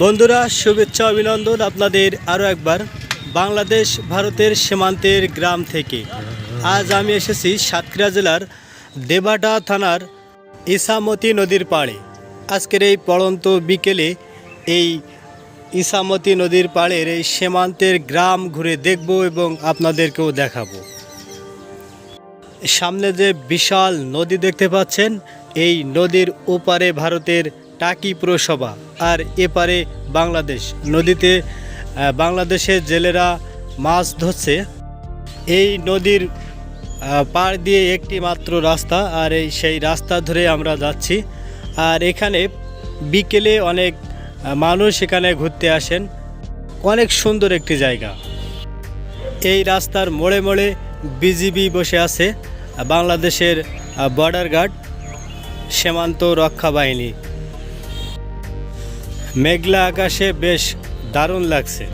বন্ধুরা, শুভেচ্ছা, অভিনন্দন আপনাদের আরও একবার বাংলাদেশ ভারতের সীমান্তের গ্রাম থেকে। আজ আমি এসেছি সাতক্ষীরা জেলার দেবাটা থানার ইসামতি নদীর পাড়ে। আজকের এই পড়ন্ত বিকেলে এই ইসামতি নদীর পাড়ের এই সীমান্তের গ্রাম ঘুরে দেখব এবং আপনাদেরকেও দেখাবো। সামনে যে বিশাল নদী দেখতে পাচ্ছেন, এই নদীর ওপারে ভারতের টাকি পুরসভা আর এপারে বাংলাদেশ নদীতে বাংলাদেশের জেলেরা মাছ ধরছে। এই নদীর পাড় দিয়ে একটি মাত্র রাস্তা আর এই সেই রাস্তা ধরে আমরা যাচ্ছি। আর এখানে বিকেলে অনেক মানুষ এখানে ঘুরতে আসেন। অনেক সুন্দর একটি জায়গা। এই রাস্তার মোড়ে মোড়ে বিজিবি বসে আছে বাংলাদেশের বর্ডার গার্ড সীমান্ত রক্ষা বাহিনী। মেঘলা আকাশে বেশ দারুণ লাগছে।